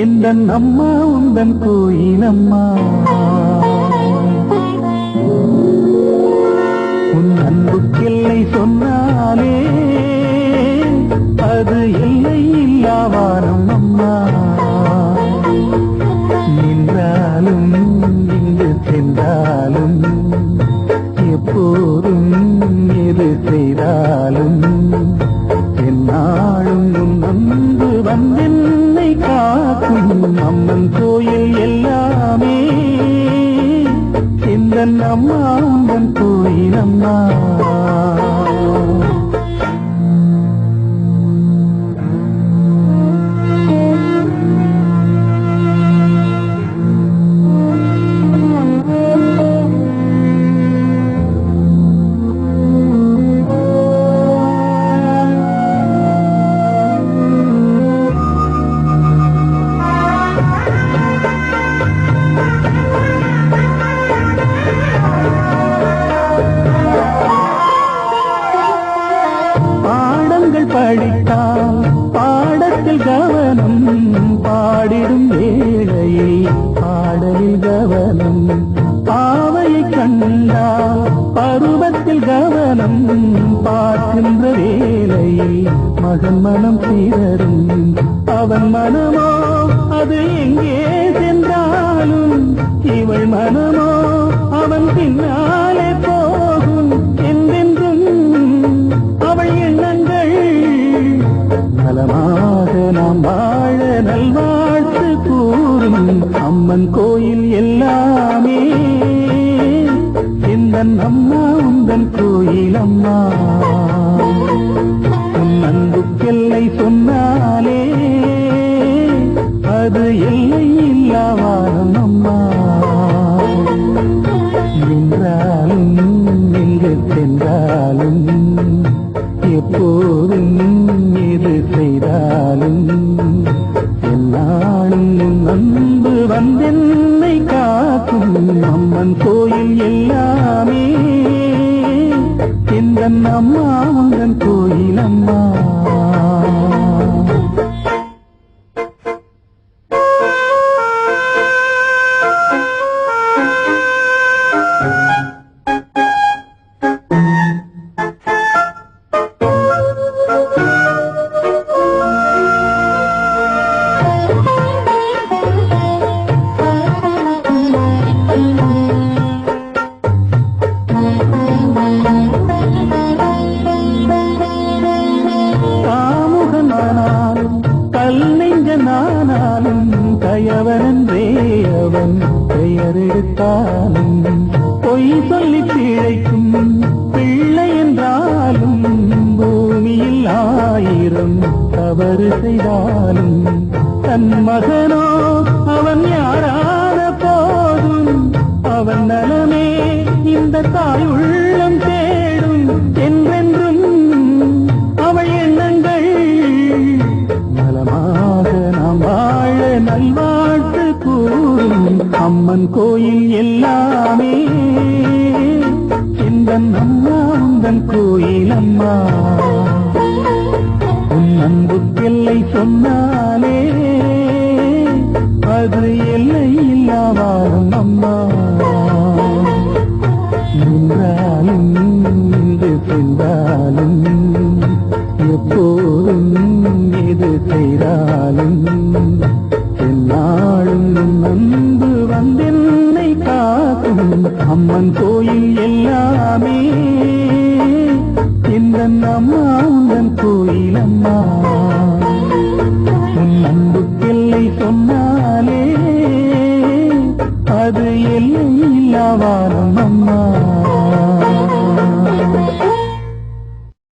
எந்தன் அம்மா உந்தன் கோயிலம்மா உன் அன்புக்கெல்லை சொன்னாலே அது இல்லை இல்லாவாரம் அம்மா. நின்றாலும் இங்கு சென்றாலும் எப்போதும் எது செய்தாலும் என்னாலும் உன் வந்து வந்தேன் இந்த அம்மா உந்தன் கோயில் பருவத்தில் கவனம் பார்க்கின்ற வேலையில் மகன் மனம் சீரரும் அவன் மனமோ அது எங்கே சென்றாலும்? இவள் மனமோ அவன் பின்னாலே போகும் என்றென்றும் அவள் எண்ணங்கள். நலமாக நாம் வாழ நல்வாழ்த்து கூறும் அம்மன் கோயில் எல்லாமே அம்மா. உன் அன்புக்கெல்லை சொன்னாலே அது எல்லை இல்லாவாரம் அம்மா. நின்றாலும் எங்கு சென்றாலும் எப்போதும் எது செய்தாலும் என்னாலும் உன் அன்பு வந்தென்னை காக்கும் அம்மன் கோயில் எல்லாமே இந்த அம்மா மகன் கோயில் அம்மா you. அவன் பெயரெடுத்தாலும் பொய் சொல்லி பிழைக்கும் பிள்ளை என்றாலும் பூமியில் ஆயிரம் தவறு செய்தாலும் தன் மகனோ அவன் யாரான போதும் அவன் நலமே இந்த தாய் அம்மன் கோயில் எல்லாமே. இந்த அம்மா உந்தன் கோயில் அம்மா உன் அன்புக்கெல்லை சொன்னாலே அது எல்லை இல்லாவாரும் அம்மா. நின்றாலும் இங்கு சென்றாலும் எப்போதும் எது செய்தாலும் என்னாலும் நம்பு அம்மன் கோயில் எல்லாமே. இந்த அம்மா